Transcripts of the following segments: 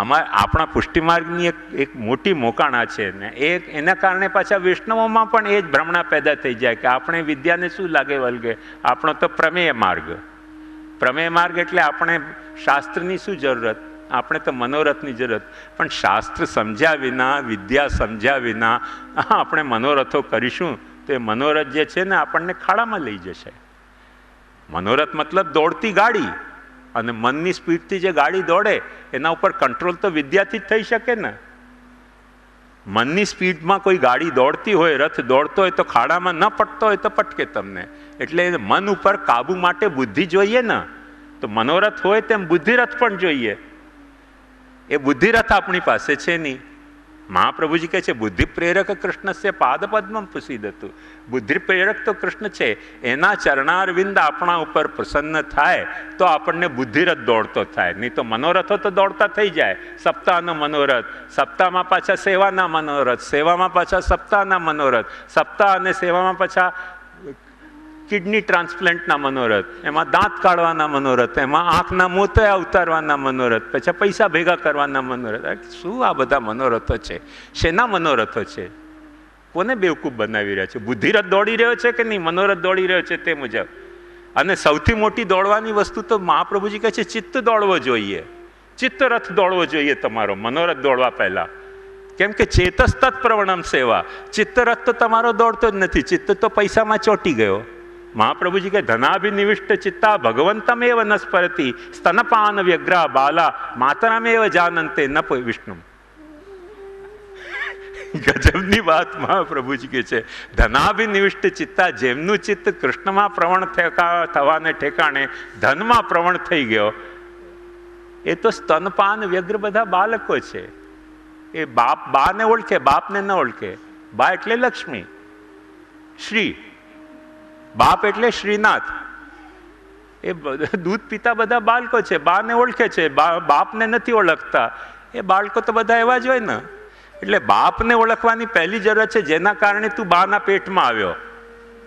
આમાં આપણા પુષ્ટિમાર્ગની એક એક મોટી મોકાણા છે ને, એ એના કારણે પાછા વૈષ્ણવોમાં પણ એ જ ભ્રમણા પેદા થઈ જાય કે આપણે વિદ્યાને શું લાગે વલગે? આપણો તો પ્રમેય માર્ગ. પ્રમેય માર્ગ એટલે આપણે શાસ્ત્રની શું જરૂરત? આપણે તો મનોરથની જરૂરત. પણ શાસ્ત્ર સમજ્યા વિના, વિદ્યા સમજ્યા વિના આપણે મનોરથો કરીશું, તો એ મનોરથ જે છે ને આપણને ખાડામાં લઈ જશે. મનોરથ મતલબ દોડતી ગાડી. અને મનની સ્પીડથી જે ગાડી દોડે, એના ઉપર કંટ્રોલ તો વિદ્યાથી જ થઈ શકે ને. મનની સ્પીડમાં કોઈ ગાડી દોડતી હોય, રથ દોડતો હોય, તો ખાડામાં ન પટતો હોય તો પટકે તમને. એટલે મન ઉપર કાબુ માટે બુદ્ધિ જોઈએ ને. તો મનોરથ હોય તેમ બુદ્ધિરથ પણ જોઈએ. એ બુદ્ધિરથ આપણી પાસે છે નહીં. મહાપ્રભુજી કહે છે બુદ્ધિ પ્રેરક કૃષ્ણ પાદ પદ્મ પુસીદ હતું બુદ્ધિ પ્રેરક તો કૃષ્ણ છે, એના ચરણારવિંદ આપણા ઉપર પ્રસન્ન થાય તો આપણને બુદ્ધિરથ દોડતો થાય. નહીં તો મનોરથો તો દોડતા થઈ જાય. સપ્તાહનો મનોરથ, સપ્તાહમાં પાછા સેવાના મનોરથ, સેવામાં પાછા સપ્તાહના મનોરથ, સપ્તાહ અને સેવામાં પાછા કિડની ટ્રાન્સપ્લાન્ટના મનોરથ, એમાં દાંત કાઢવાના મનોરથ, એમાં આંખના મોતયા ઉતારવાના મનોરથ, પછી પૈસા ભેગા કરવાના મનોરથ. શું આ બધા મનોરથો છે? શેના મનોરથો છે? કોને બેવકૂફ બનાવી રહ્યા છે? બુદ્ધિરથ દોડી રહ્યો છે કે નહીં? મનોરથ દોડી રહ્યો છે તે મુજબ. અને સૌથી મોટી દોડવાની વસ્તુ તો મહાપ્રભુજી કહે છે, ચિત્ત દોડવો જોઈએ. ચિત્ત રથ દોડવો જોઈએ તમારો, મનોરથ દોડવા પહેલાં. કેમ કે ચેતસ તત્પ્રવણમ સેવા. ચિત્તરથ તો તમારો દોડતો જ નથી. ચિત્ત તો પૈસામાં ચોટી ગયો. મહાપ્રભુજી કે ધનાભિનિવિષ્ટ ચિત્તા ભગવંતમેવ નસ્પરતી સ્તનપાન વ્યગ્રા બાલા, માતરમેવ જાનંતે ન વિષ્ણુ. ગજબની વાત મહાપ્રભુજી કે છે, ધનાભિનિવિષ્ટ ચિત્તા જેમનું ચિત્ત કૃષ્ણમાં પ્રવણ થવાને ઠેકાણે ધનમાં પ્રવણ થઈ ગયો, એ તો સ્તનપાન વ્યગ્ર બધા બાળકો છે. એ બાપ, બાને ઓળખે, બાપને ન ઓળખે. બા એટલે લક્ષ્મી. શ્રી બાપ એટલે શ્રીનાથ. એ દૂધ પીતા બધા બાળકો છે, બાને ઓળખે છે બાપને નથી ઓળખતા. એ બાળકો તો બધા એવા જ હોય ને. એટલે બાપને ઓળખવાની પહેલી જરૂરત છે, જેના કારણે તું બાના પેટમાં આવ્યો.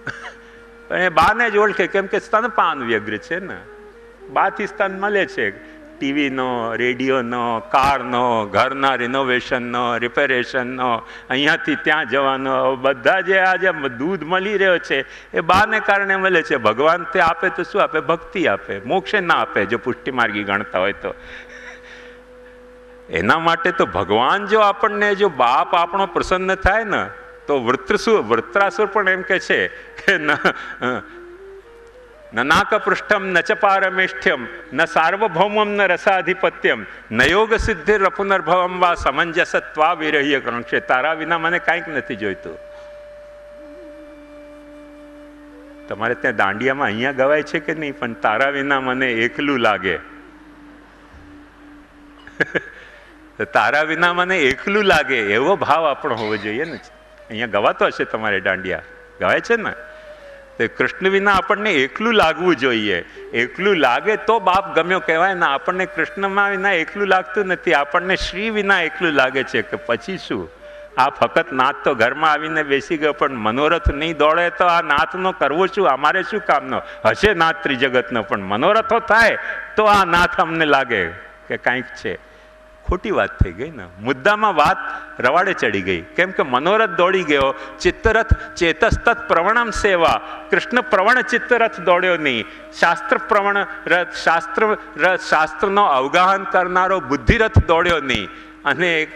પણ એ બાને જ ઓળખે, કેમ કે સ્તનપાન વ્યગ્ર છે ને. બાથી સ્તન મળે છે. ટીવીનો, રેડિયોનો, કારનો, ઘરના રિનોવેશનનો રિપેરેશનનો અહીંયાથી ત્યાં જવાનો બધા જે આજે દૂધ મળી રહ્યો છે, એ બાને કારણે મળે છે, ભગવાન તે આપે તો શું આપે? ભક્તિ આપે, મોક્ષે ના આપે. જો પુષ્ટિમાર્ગી ગણતા હોય તો. એના માટે તો ભગવાન જો આપણને જો બાપ આપણો પ્રસન્ન થાય ને, તો વૃત્રસુર વૃત્રાસુર પણ એમ કે છે કે નનાકપૃષ્ઠમ ન ચ પારમેષ્ઠ્યમ ન સાર્વભૌમમ ન રસાધિપત્યમ ન યોગ સિદ્ધિ રપુનર્ભવમ વા સમંજસત્વા વિરહ્ય છે તારા વિના મને કાંઈક નથી જોઈતું. તમારે ત્યાં દાંડિયામાં અહીંયા ગવાય છે કે નહીં? પણ તારા વિના મને એકલું લાગે. તારા વિના મને એકલું લાગે એવો ભાવ આપણો હોવો જોઈએ ને. અહીંયા ગવાતો હશે તમારે દાંડિયા. ગવાય છે ને? તે કૃષ્ણ વિના આપણને એકલું લાગવું જોઈએ. એકલું લાગે તો બાપ ગમ્યો કહેવાય ને આપણને કૃષ્ણમાં વિના એકલું લાગતું નથી. આપણને શ્રી વિના એકલું લાગે છે કે પછી શું? આ ફક્ત નાથ તો ઘરમાં આવીને બેસી ગયો, પણ મનોરથ નહીં દોડે તો આ નાથનો કરવો શું? અમારે શું કામનો? હશે નાથ ત્રિજગતનો પણ મનોરથો થાય તો આ નાથ અમને લાગે કે કાંઈક છે. ખોટી વાત થઈ ગઈ ને. મુદ્દામાં વાત રવાડે ચડી ગઈ. કેમ કે મનોરથ દોડી ગયો, ચિત્તરથ ચેતસ્તત પ્રવણમ સેવા. કૃષ્ણ પ્રવણ ચિત્તરથ દોડ્યો નહીં. શાસ્ત્ર પ્રવણ રથ, શાસ્ત્ર રથ, શાસ્ત્રનો અવગાહન કરનારો બુદ્ધિરથ દોડ્યો નહીં. અને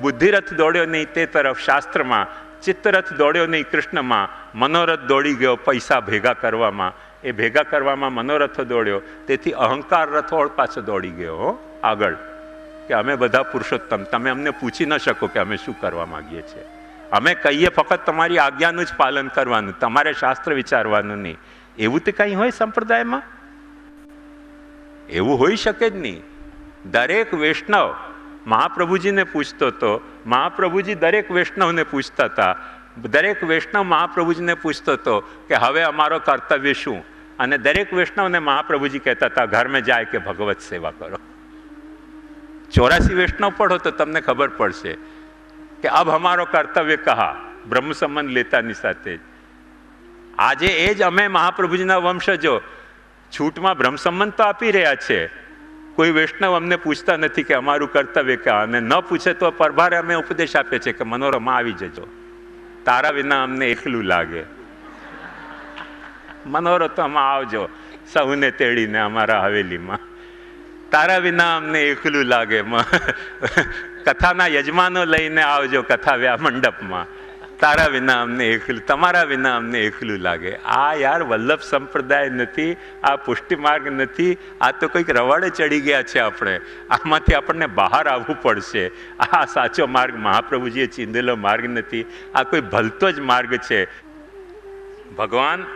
બુદ્ધિરથ દોડ્યો નહીં તે તરફ શાસ્ત્રમાં, ચિત્તરથ દોડ્યો નહીં કૃષ્ણમાં, મનોરથ દોડી ગયો પૈસા ભેગા કરવામાં. એ ભેગા કરવામાં મનોરથ દોડ્યો. તેથી અહંકાર રથોળ પાછો દોડી ગયો આગળ. કે અમે બધા પુરુષોત્તમ. તમે અમને પૂછી ન શકો કે અમે શું કરવા માગીએ છીએ. અમે કહીએ ફક્ત તમારી આજ્ઞાનું જ પાલન કરવાનું, તમારે શાસ્ત્ર વિચારવાનું નહીં. એવું તો કંઈ હોય સંપ્રદાયમાં? એવું હોઈ શકે જ નહીં. દરેક વૈષ્ણવ મહાપ્રભુજીને પૂછતો હતો મહાપ્રભુજી દરેક વૈષ્ણવને પૂછતા હતા. દરેક વૈષ્ણવ મહાપ્રભુજીને પૂછતો હતો કે હવે અમારો કર્તવ્ય શું? અને દરેક વૈષ્ણવને મહાપ્રભુજી કહેતા હતા ઘરમાં જાય કે ભગવત સેવા કરો. ચોરાસી વૈષ્ણવ પઢો તો તમને ખબર પડશે કે અબ હમારો કર્તવ્ય કહા, બ્રહ્મ સંબંધ લેતાની સાથે. આજે એ જ અમે મહાપ્રભુજીના વંશજો છૂટમાં બ્રહ્મ સંબંધ તો આપી રહ્યા છે. કોઈ વૈષ્ણવ અમને પૂછતા નથી કે અમારું કર્તવ્ય કહા અને ન પૂછે તો પરભારે અમે ઉપદેશ આપીએ છીએ કે મનોરમા આવી જજો. તારા વિના અમને એકલું લાગે. મનોરથમાં આવજો. સૌને તેડીને અમારા હવેલીમાં. તારા વિના અમને એકલું લાગે. કથાના યજમાનો લઈને આવજો કથા વ્યા મંડપમાં તારા વિના અમને એકલું, તમારા વિના અમને એકલું લાગે. આ યાર વલ્લભ સંપ્રદાય નથી, આ પુષ્ટિ માર્ગ નથી, આ તો કંઈક રવાડે ચડી ગયા છે આપણે. આમાંથી આપણને બહાર આવવું પડશે. આ સાચો માર્ગ મહાપ્રભુજીએ ચીંધેલો માર્ગ નથી. આ કોઈ ભલતો જ માર્ગ છે. ભગવાન,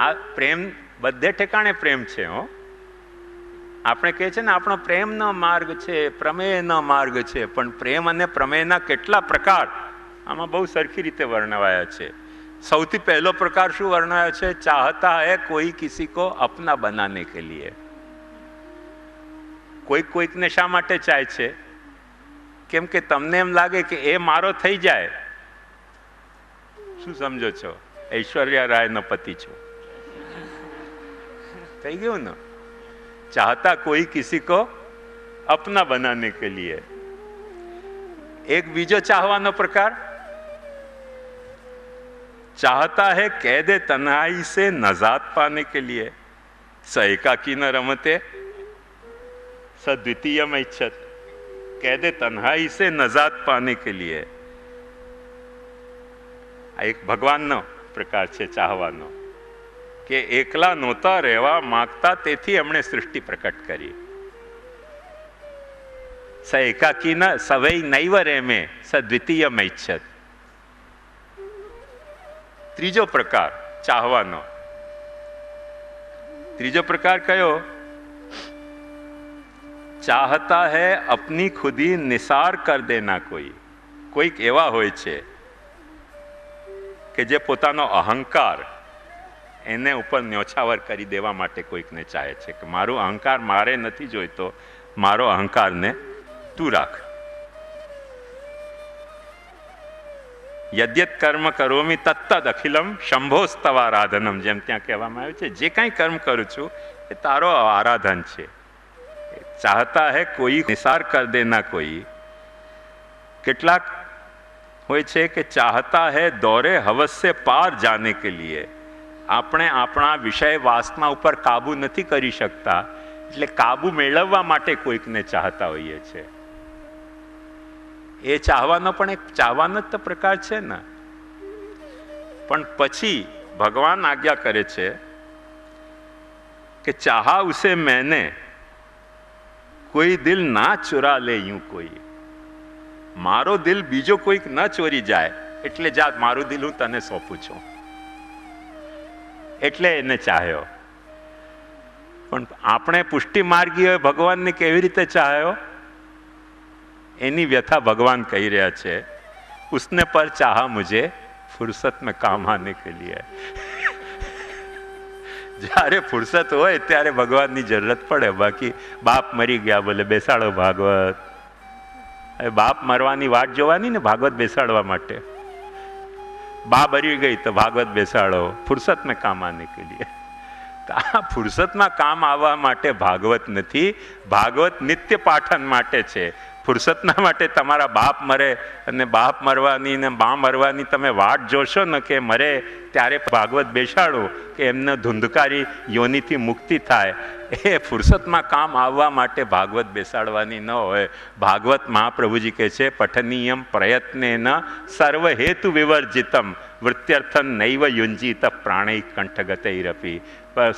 આ પ્રેમ, બધે ઠેકાણે પ્રેમ છે, હો. આપણે કહે છે ને, આપણો પ્રેમનો માર્ગ છે, પ્રમેયનો માર્ગ છે, પણ પ્રેમ અને પ્રમેયના કેટલા પ્રકાર? આમાં બહુ સરખી રીતે વર્ણવાયા છે. સૌથી પહેલો પ્રકાર શું વર્ણવાયો છે? ચાહતા હે કોઈ કિસી કો અપના બનાને કે લીએ કોઈક કોઈકને શા માટે ચાહે છે? કેમ કે તમને એમ લાગે કે એ મારો થઈ જાય. શું સમજો છો? ઐશ્વર્યા રાયનો પતિ છો. થઈ ગયું ને? चाहता कोई किसी को अपना बनाने के लिए एक बीजो चाहवानो प्रकार चाहता है कैदे तनाई से नजात पाने के लिए सएकाकी न रमते सद्वितीय इच्छत कैदे तन्हाई से नजात पाने के लिए एक भगवान નો પ્રકાર છે ચાહવાનો કે એકલા નહોતા રહેવા માગતા, તેથી એમણે સૃષ્ટિ પ્રકટ કરી. સ એકાકી ન, સવૈ નૈવ રેમે દ્વિતીય મૈચ્છત ત્રીજો પ્રકાર, ચાહવાનો. ત્રીજો પ્રકાર કયો? ચાહતા હૈ, અપની ખુદી નિસાર કર દેના કોઈ. કોઈક એવા હોય છે કે જે પોતાનો અહંકાર એને ઉપર ન્યોછાવર કરી દેવા માટે કોઈકને ચાહે છે કે મારો અહંકાર મારે નથી જોઈતો, મારો અહંકારને તું રાખ. યદ્યત કર્મ કરોમી તત્તદ અખિલમ શંભોસ્તવારાધનમ જેમ ત્યાં કહેવામાં આવ્યું છે, જે કાંઈ કર્મ કરું છું, એ તારો આરાધન છે. ચાહતા હે કોઈ, નિસાર કર દેના કોઈ. કેટલાક હોય છે કે ચાહતા હે દોરે હવસ પાર જાને કે લીએ. આપણે આપણા વિષય વાસના ઉપર કાબુ નથી કરી શકતા, એટલે કાબુ મેળવવા માટે કોઈકને ચાહતા હોઈએ છે એ ચાહવાનો પણ એક, ચાહવાનો જ તો પ્રકાર છે ને. પણ પછી ભગવાન આજ્ઞા કરે છે કે ચાહા ઉસે મેને, કોઈ દિલ ના ચોરા લે યું કોઈ. મારો દિલ બીજો કોઈક ન ચોરી જાય, એટલે જા મારું દિલ હું તને સોંપું છું. એટલે એને ચાહ્યો. પણ આપણે પુષ્ટિ માર્ગીઓએ ભગવાનને કેવી રીતે ચાહ્યો? એની વ્યથા ભગવાન કહી રહ્યા છે, ઉસને પર ચાહા મુજે ફુરસત મેં કામ આને કે લીએ જ્યારે ફુરસત હોય ત્યારે ભગવાનની જરૂરત પડે, બાકી બાપ મરી ગયા બોલે, બેસાડો ભાગવત. હવે બાપ મરવાની વાટ જોવાની ને ભાગવત બેસાડવા માટે. બા બરી ગઈ તો ભાગવત બેસાડો ફુરસત મેં કામ આને કે લીએ તો આ ફુરસતમાં કામ આવવા માટે ભાગવત નથી, ભાગવત નિત્ય પાઠન માટે છે. ફુરસતના માટે તમારા બાપ મરે અને બાપ મરવાની ને બા મરવાની તમે વાટ જોશો ને કે મરે ત્યારે ભાગવત બેસાડો કે એમને ધુંધકારી યોનિથી મુક્તિ થાય. એ ફુરસતમાં કામ આવવા માટે ભાગવત બેસાડવાની ન હોય. ભાગવત મહાપ્રભુજી કહે છે, પઠનીયમ પ્રયત્ને ન સર્વ હેતુ વિવર્જિતમ, વૃત્યર્થન નૈવ યુંજીત પ્રાણૈ કંઠગતૈરપી.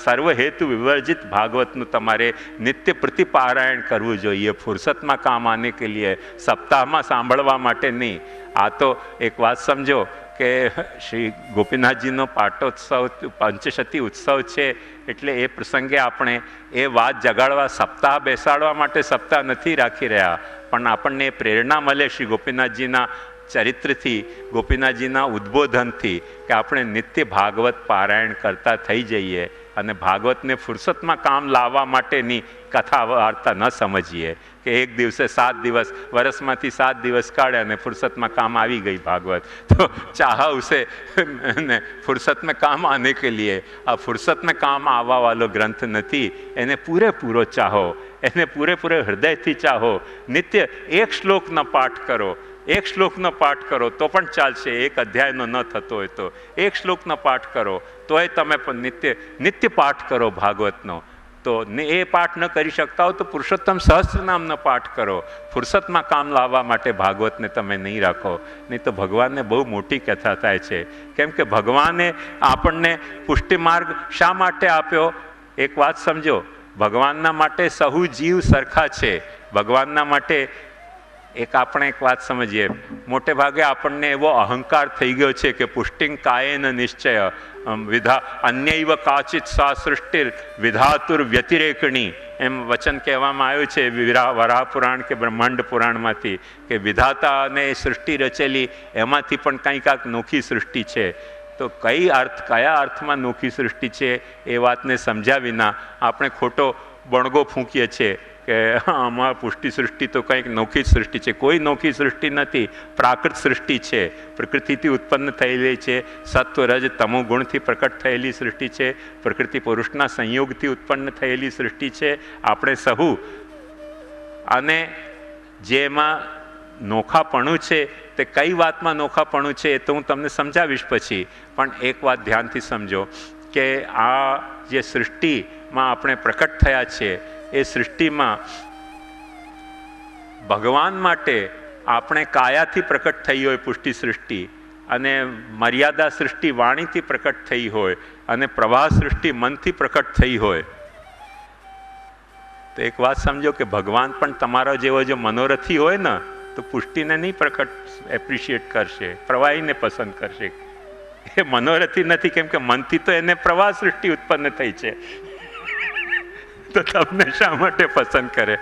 સર્વ હેતુ વિવર્જિત ભાગવતનું તમારે નિત્ય પ્રતિપારાયણ કરવું જોઈએ. ફુરસતમાં કામ આને કે લીએ સપ્તાહમાં સાંભળવા માટે નહીં. આ તો એક વાત સમજો કે શ્રી ગોપીનાથજીનો પાટોત્સવ પંચશતી ઉત્સવ છે એટલે એ પ્રસંગે આપણે એ વાત જગાડવા, સપ્તાહ બેસાડવા માટે સપ્તાહ નથી રાખી રહ્યા. પણ આપણને પ્રેરણા મળે શ્રી ગોપીનાથજીના ચરિત્રથી, ગોપીનાથજીના ઉદ્બોધનથી કે આપણે નિત્ય ભાગવત પારાયણ કરતા થઈ જઈએ. અને ભાગવતને ફુરસતમાં કામ લાવવા માટેની કથા વાર્તા ન સમજીએ કે એક દિવસે સાત દિવસ વર્ષમાંથી સાત દિવસ કાઢે અને ફુરસતમાં કામ આવી ગઈ ભાગવત. તો ચાહ ને ફુરસતમાં કામ આને કે લીએ? આ ફુરસતને કામ આવવા વાળો ગ્રંથ નથી. એને પૂરેપૂરો ચાહો. એને પૂરેપૂરે હૃદયથી ચાહો. નિત્ય એક શ્લોકનો પાઠ કરો. એક શ્લોકનો પાઠ કરો, તો પણ ચાલશે. એક અધ્યાયનો ન થતો હોય તો. એક શ્લોકનો પાઠ કરો, તોય તમે પણ નિત્ય નિત્ય પાઠ કરો ભાગવતનો. તો ને એ પાઠ ન કરી શકતા હો તો પુરુષોત્તમ સહસ્ત્રનામનો પાઠ કરો. ફુરસતમાં કામ લાવવા માટે ભાગવતને તમે નહીં રાખો. નહીં તો ભગવાનને બહુ મોટી કથા થાય છે. કેમ કે ભગવાને આપણને પુષ્ટિ માર્ગ શા માટે આપ્યો? એક વાત સમજો. ભગવાનના માટે સહુ જીવ સરખા છે. ભગવાનના માટે એક આપણે એક વાત સમજીએ. મોટે ભાગે આપણને એવો અહંકાર થઈ ગયો છે કે પુષ્ટિંગ કાયેન નિશ્ચય વિધા, અન્યૈવ કાચિત સા સૃષ્ટિ વિધાતુર વ્યતિરેકણી. એમ વચન કહેવામાં આવ્યું છે વિરા વરાહ પુરાણ કે બ્રહ્માંડ પુરાણમાંથી કે વિધાતા અને સૃષ્ટિ રચેલી, એમાંથી પણ કંઈ કાંક નોખી સૃષ્ટિ છે. તો કઈ અર્થ, કયા અર્થમાં નોખી સૃષ્ટિ છે એ વાતને સમજ્યા વિના આપણે ખોટો બણગો ફૂંકીએ છીએ. કે આમાં પુષ્ટિ સૃષ્ટિ તો કંઈક નોખી સૃષ્ટિ છે. કોઈ નોખી સૃષ્ટિ નથી. પ્રાકૃત સૃષ્ટિ છે. પ્રકૃતિથી ઉત્પન્ન થયેલી છે. સત્વ રજ તમો ગુણથી પ્રકટ થયેલી સૃષ્ટિ છે. પ્રકૃતિ પુરુષના સંયોગથી ઉત્પન્ન થયેલી સૃષ્ટિ છે. આપણે સહુ. અને જેમાં નોખાપણું છે, તે કઈ વાતમાં નોખાપણું છે એ તો હું તમને સમજાવીશ પછી. પણ એક વાત ધ્યાનથી સમજો કે આ જે સૃષ્ટિમાં આપણે પ્રકટ થયા છીએ એ સૃષ્ટિમાં ભગવાન માટે આપણે કાયાથી પ્રકટ થઈ હોય પુષ્ટિ સૃષ્ટિ અને મર્યાદા સૃષ્ટિ વાણીથી પ્રકટ થઈ હોય અને પ્રવાહ સૃષ્ટિ મનથી પ્રકટ થઈ હોય, તો એક વાત સમજો કે ભગવાન પણ તમારો જેવો જો મનોરથી હોય ને, તો પુષ્ટિને નહીં પ્રકટ એપ્રિશિએટ કરશે, પ્રવાહીને પસંદ કરશે. એ મનોરથી નથી, કેમ કે મનથી તો એને પ્રવાહ સૃષ્ટિ ઉત્પન્ન થઈ છે. તો તમને શા માટે પસંદ કરે?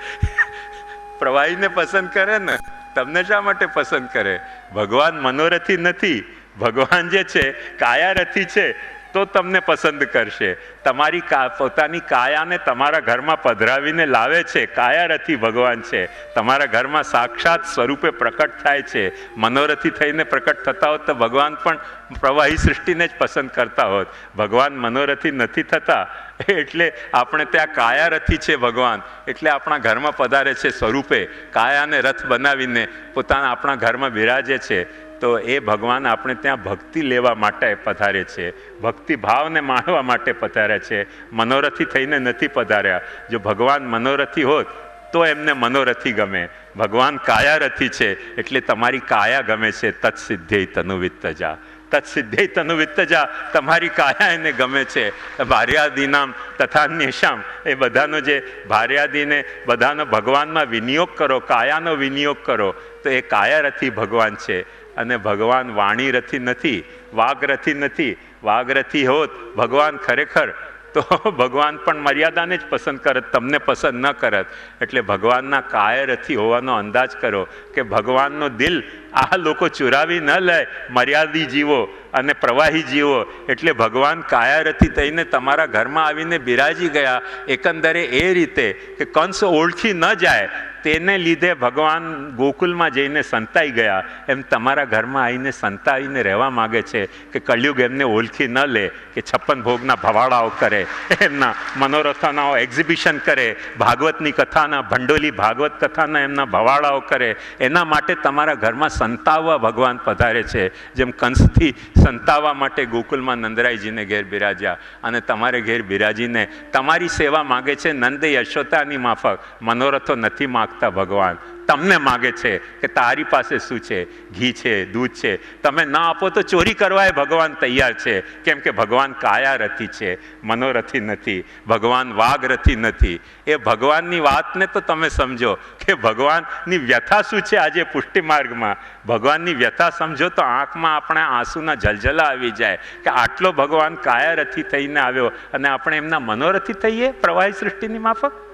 પ્રવાહીને પસંદ કરે ને? તમને શા માટે પસંદ કરે? ભગવાન મનોરથી નથી. ભગવાન જે છે, કાયારથી છે. તો તમને પસંદ કરશે. તમારી પોતાની કાયાને તમારા ઘરમાં પધરાવીને લાવે છે. કાયારથી ભગવાન છે. તમારા ઘરમાં સાક્ષાત સ્વરૂપે પ્રકટ થાય છે. મનોરથી થઈને પ્રકટ થતા હોત તો ભગવાન પણ પ્રવાહી સૃષ્ટિને જ પસંદ કરતા હોત. ભગવાન મનોરથી નથી થતા. એટલે આપણે ત્યાં કાયારથી છે ભગવાન. એટલે આપણા ઘરમાં પધારે છે સ્વરૂપે. કાયાને રથ બનાવીને પોતાના, આપણા ઘરમાં બિરાજે છે. તો એ ભગવાન આપણે ત્યાં ભક્તિ લેવા માટે પધારે છે. ભક્તિ ભાવને માણવા માટે પધાર્યા છે. મનોરથી થઈને નથી પધાર્યા. જો ભગવાન મનોરથી હોત, તો એમને મનોરથી ગમે. ભગવાન કાયારથી છે, એટલે તમારી કાયા ગમે છે. તત્સિદ્ધ્ય તનુવિત્તજા. તત્સિદ્ધ્ય તનુવિત્તજા તમારી કાયા એને ગમે છે. ભાર્યાદીનામ તથા નિશામ એ બધાનો જે ભાર્યાદીને બધાનો ભગવાનમાં વિનિયોગ કરો, કાયાનો વિનિયોગ કરો, તો એ કાયારથી ભગવાન છે. અને ભગવાન વાણી રથી નથી વાઘરથી નથી. વાઘરથી હોત, ભગવાન ખરેખર, તો ભગવાન પણ મર્યાદાને જ પસંદ કરત, તમને પસંદ ન કરત. એટલે ભગવાનના કાયરથી હોવાનો અંદાજ કરો કે ભગવાનનો દિલ આ લોકો ચુરાવી ન લે, મર્યાદી જીવો અને પ્રવાહી જીવો. એટલે ભગવાન કાયારથી થઈને તમારા ઘરમાં આવીને બિરાજી ગયા. એકંદરે એ રીતે કે કંસ ઓળખી ન જાય, તેને લીધે ભગવાન ગોકુલમાં જઈને સંતાઈ ગયા. એમ તમારા ઘરમાં આવીને સંતાવીને રહેવા માગે છે કે કળિયુગ એમને ઓળખી ન લે, કે છપ્પન ભોગના ભવાડાઓ કરે, એમના મનોરથોના એક્ઝિબિશન કરે, ભાગવતની કથાના, ભંડોલી ભાગવત કથાના એમના ભવાડાઓ કરે. એના માટે તમારા ઘરમાં સંતાવવા ભગવાન પધારે છે. જેમ કંસથી સંતાવવા માટે ગોકુલમાં નંદરાયજીને ઘેર બિરાજ્યા. અને તમારે ઘેર બિરાજીને તમારી સેવા માગે છે નંદ યશોતાની માફક. મનોરથો નથી માગતા ભગવાન. તમને માગે છે કે તારી પાસે શું છે? ઘી છે, દૂધ છે. તમે ના આપો તો ચોરી કરવા એ ભગવાન તૈયાર છે. કેમ કે ભગવાન કાયારથી છે, મનોરથી નથી, ભગવાન વાઘરથી નથી. એ ભગવાનની વાતને તો તમે સમજો કે ભગવાનની વ્યથા શું છે આજે પુષ્ટિ માર્ગમાં? ભગવાનની વ્યથા સમજો તો આંખમાં આપણે આંસુના જલજલા આવી જાય કે આટલો ભગવાન કાયારથી થઈને આવ્યો અને આપણે એમના મનોરથી થઈએ? પ્રવાહી સૃષ્ટિની માફક?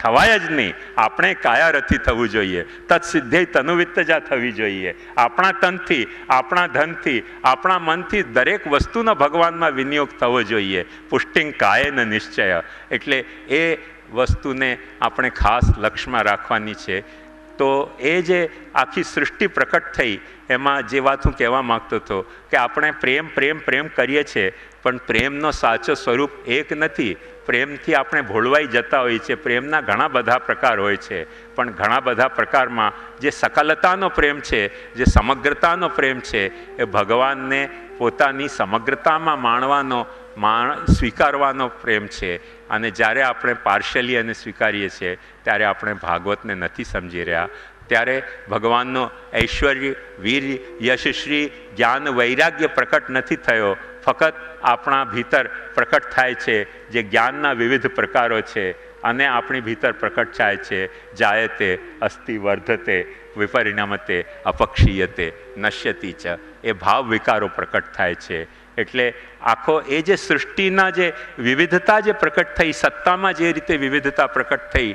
થવાય જ નહીં. આપણે કાયારથી થવું જોઈએ. તત્સિદ્ધે તનુવિત્તજા થવી જોઈએ. આપણા તનથી, આપણા ધનથી, આપણા મનથી દરેક વસ્તુનો ભગવાનમાં વિનિયોગ થવો જોઈએ. પુષ્ટિંગ કાયન નિશ્ચય. એટલે એ વસ્તુને આપણે ખાસ લક્ષ્યમાં રાખવાની છે. તો એ જે આખી સૃષ્ટિ પ્રકટ થઈ, એમાં જે વાત હું કહેવા માગતો હતો કે આપણે પ્રેમ પ્રેમ પ્રેમ કરીએ છીએ પણ પ્રેમનો સાચો સ્વરૂપ એક નથી. પ્રેમથી આપણે ભોળવાઈ જતા હોઈએ છીએ. પ્રેમના ઘણા બધા પ્રકાર હોય છે. પણ ઘણા બધા પ્રકારમાં જે સકલતાનો પ્રેમ છે, જે સમગ્રતાનો પ્રેમ છે, એ ભગવાનને પોતાની સમગ્રતામાં માણવાનો, માણ, સ્વીકારવાનો પ્રેમ છે. અને જ્યારે આપણે પાર્શલી અને સ્વીકારીએ છીએ, ત્યારે આપણે ભાગવતને નથી સમજી રહ્યા. ત્યારે ભગવાનનો ઐશ્વર્ય, વીર યશશ્રી જ્ઞાન, વૈરાગ્ય પ્રકટ નથી થયો. ફક્ત આપણા ભીતર પ્રકટ થાય છે, જે જ્ઞાનના વિવિધ પ્રકારો છે, અને આપણી ભીતર પ્રકટ થાય છે, જાયતે અસ્થિ વર્ધતે વિપરિણામતે, અપક્ષીયતે, નશ્યતી ચ, એ ભાવ વિકારો પ્રકટ થાય છે. એટલે આખો એ જે સૃષ્ટિના જે વિવિધતા જે પ્રકટ થઈ, સત્તામાં જે રીતે વિવિધતા પ્રકટ થઈ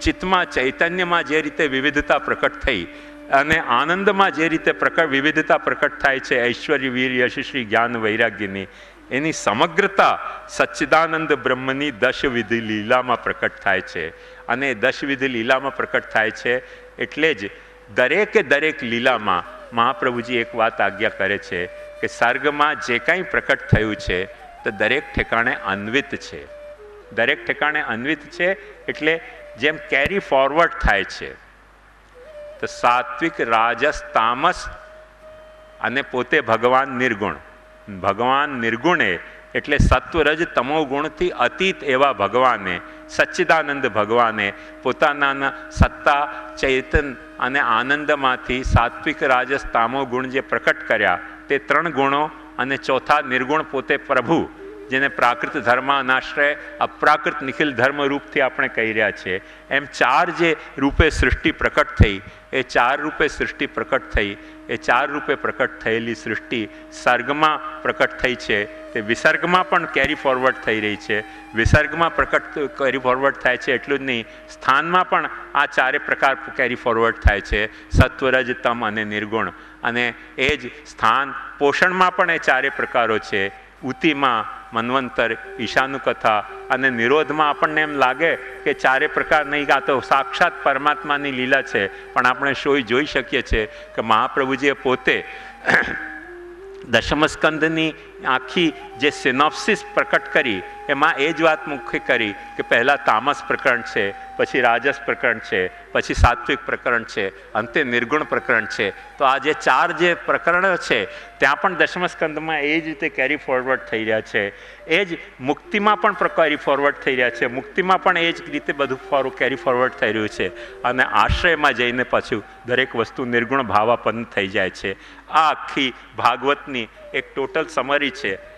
ચિત્તમાં, ચૈતન્યમાં જે રીતે વિવિધતા પ્રકટ થઈ અને આનંદમાં જે રીતે પ્રકટ વિવિધતા પ્રકટ થાય છે, ઐશ્વર્ય, વીર, યશસ્વી, જ્ઞાન, વૈરાગ્યની, એની સમગ્રતા સચ્ચિદાનંદ બ્રહ્મની દશવિધિ લીલામાં પ્રકટ થાય છે. અને દશવિધિ લીલામાં પ્રકટ થાય છે એટલે જ દરેકે દરેક લીલામાં મહાપ્રભુજી એક વાત આજ્ઞા કરે છે કે સર્ગમાં જે કાંઈ પ્રકટ થયું છે, તે દરેક ઠેકાણે અન્વિત છે. દરેક ઠેકાણે અન્વિત છે એટલે જેમ કેરી ફોરવર્ડ થાય છે તો સાત્વિક રાજસ તામસ અને પોતે ભગવાન નિર્ગુણ. ભગવાન નિર્ગુણે એટલે સત્વરજ તમો ગુણથી અતીત એવા ભગવાને, સચ્ચિદાનંદ ભગવાને પોતાના સત્તા, ચૈતન અને આનંદમાંથી સાત્વિક રાજસ તામો ગુણ જે પ્રકટ કર્યા, તે ત્રણ ગુણો અને ચોથા નિર્ગુણ પોતે પ્રભુ જેને પ્રાકૃત ધર્માનાશ્રય અપ્રાકૃત નિખિલ ધર્મ રૂપથી આપણે કહી રહ્યા છીએ. એમ ચાર જે રૂપે સૃષ્ટિ પ્રકટ થઈ, એ ચાર રૂપે સૃષ્ટિ પ્રકટ થઈ, એ ચાર રૂપે પ્રકટ થયેલી સૃષ્ટિ સર્ગમાં પ્રકટ થઈ છે. તે વિસર્ગમાં પણ કેરી ફોરવર્ડ થઈ રહી છે. વિસર્ગમાં પ્રકટ કેરી ફોરવર્ડ થાય છે એટલું જ નહીં, સ્થાનમાં પણ આ ચારે પ્રકાર કેરી ફોરવર્ડ થાય છે. સત્વરજ, તમ અને નિર્ગુણ. અને એ જ સ્થાન પોષણમાં પણ એ ચારે પ્રકારો છે. ઉતિમાં મન્વંતર ઈશાનું કથા અને નિરોધમાં આપણને એમ લાગે કે ચારે પ્રકાર નહીં આ તો સાક્ષાત પરમાત્માની લીલા છે. પણ આપણે શોઈ જોઈ શકીએ છીએ કે મહાપ્રભુજીએ પોતે દશમસ્કંદની આખી જે સિનોપ્સિસ પ્રકટ કરી એમાં એ જ વાત મુખ્ય કરી કે પહેલાં તામસ પ્રકરણ છે, પછી રાજસ પ્રકરણ છે, પછી સાત્વિક પ્રકરણ છે, અંતે નિર્ગુણ પ્રકરણ છે. તો આ જે ચાર જે પ્રકરણો છે, ત્યાં પણ દશમસ્કંદમાં એ જ રીતે કેરી ફોરવર્ડ થઈ રહ્યા છે. એ જ મુક્તિમાં પણ કેરી ફોરવર્ડ થઈ રહ્યા છે. મુક્તિમાં પણ એ જ રીતે બધું ફોરું કેરી ફોરવર્ડ થઈ રહ્યું છે. અને આશ્રયમાં જઈને પાછું દરેક વસ્તુ નિર્ગુણ ભાવાપન્ન થઈ જાય છે. આ આખી ભાગવતની એક ટોટલ સમરી છે.